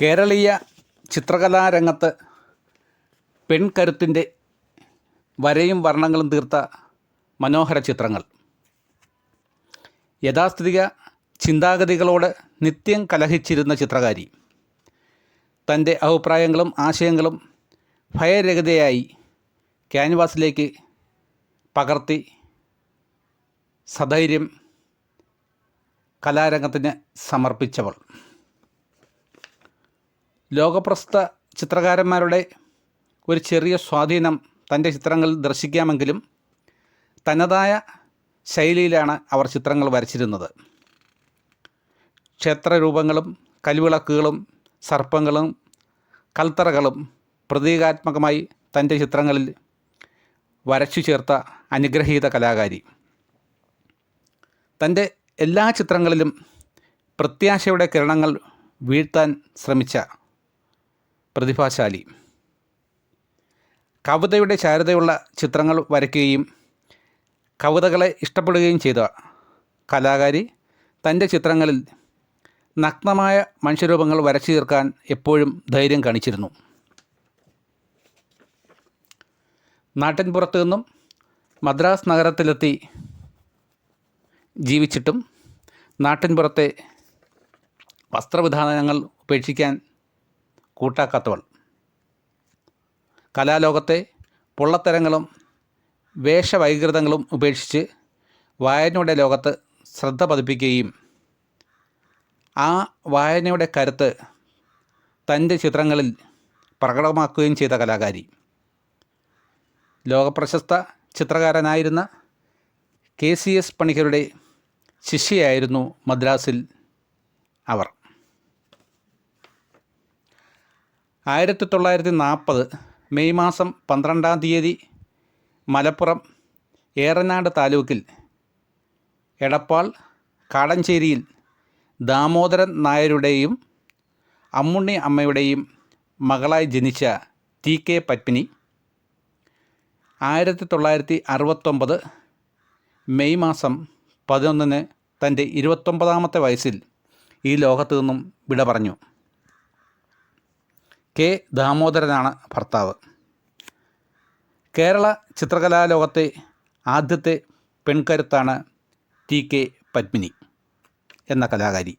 കേരളീയ ചിത്രകലാരംഗത്ത് പെൺകരുത്തിന്റെ വരയും വർണങ്ങളും തീർത്ത മനോഹര ചിത്രങ്ങൾ. യഥാസ്ഥിതിക ചിന്താഗതികളോട് നിത്യം കലഹിച്ചിരുന്ന ചിത്രകാരി. തന്റെ അഭിപ്രായങ്ങളും ആശയങ്ങളും ഭയരഹിതയായി ക്യാൻവാസിലേക്ക് പകർത്തി സധൈര്യം കലാരംഗത്തിന് സമർപ്പിച്ചവൾ. ലോകപ്രസിദ്ധ ചിത്രകാരന്മാരുടെ ഒരു ചെറിയ സ്വാധീനം തന്റെ ചിത്രങ്ങളിൽ ദർശിക്കാമെങ്കിലും തനതായ ശൈലിയിലാണ് അവർ ചിത്രങ്ങൾ വരച്ചിരുന്നത്. ക്ഷേത്രരൂപങ്ങളും കൽവിളക്കുകളും സർപ്പങ്ങളും കൽത്തറകളും പ്രതീകാത്മകമായി തന്റെ ചിത്രങ്ങളിൽ വരച്ചു ചേർത്ത അനുഗ്രഹീത കലാകാരി. തന്റെ എല്ലാ ചിത്രങ്ങളിലും പ്രത്യാശയുടെ കിരണങ്ങൾ വീഴ്ത്താൻ ശ്രമിച്ച പ്രതിഭാശാലി. കവിതയുടെ ചാരുതയുള്ള ചിത്രങ്ങൾ വരയ്ക്കുകയും കവിതകളെ ഇഷ്ടപ്പെടുകയും ചെയ്ത കലാകാരി തന്റെ ചിത്രങ്ങളിൽ നഗ്നമായ മനുഷ്യരൂപങ്ങൾ വരച്ചു തീർക്കാൻ എപ്പോഴും ധൈര്യം കാണിച്ചിരുന്നു. നാട്ടിൻപുറത്തു നിന്നും മദ്രാസ് നഗരത്തിലെത്തി ജീവിച്ചിട്ടും നാട്ടിൻപുറത്തെ വസ്ത്രവിധാനങ്ങൾ ഉപേക്ഷിക്കാൻ കൂട്ടാക്കാത്തവൾ. കലാലോകത്തെ പൊള്ളത്തരങ്ങളും വേഷവൈകൃതങ്ങളും ഉപേക്ഷിച്ച് വായനയുടെ ലോകത്ത് ശ്രദ്ധ പതിപ്പിക്കുകയും ആ വായനയുടെ കരുത്ത് തന്റെ ചിത്രങ്ങളിൽ പ്രകടമാക്കുകയും ചെയ്ത കലാകാരി. ലോകപ്രശസ്ത ചിത്രകാരനായിരുന്ന കെ സി എസ് പണിക്കരുടെ ശിഷ്യയായിരുന്നു മദ്രാസിൽ അവർ. ആയിരത്തി തൊള്ളായിരത്തി നാൽപ്പത് മെയ് മാസം പന്ത്രണ്ടാം തീയതി മലപ്പുറം ഏറനാട് താലൂക്കിൽ എടപ്പാൾ കാടഞ്ചേരിയിൽ ദാമോദരൻ നായരുടെയും അമ്മുണ്ണി അമ്മയുടെയും മകളായി ജനിച്ച ടി കെ പത്മിനി ആയിരത്തി തൊള്ളായിരത്തി അറുപത്തൊമ്പത് മെയ് മാസം പതിനൊന്നിന് തന്റെ ഇരുപത്തൊമ്പതാമത്തെ വയസ്സിൽ ഈ ലോകത്തു നിന്നും വിട പറഞ്ഞു. കെ ദാമോദരനാണ് ഭർത്താവ്. കേരള ചിത്രകലാലോകത്തെ ആദ്യത്തെ പെൺകരുത്താണ് ടി കെ പത്മിനി എന്ന കലാകാരി.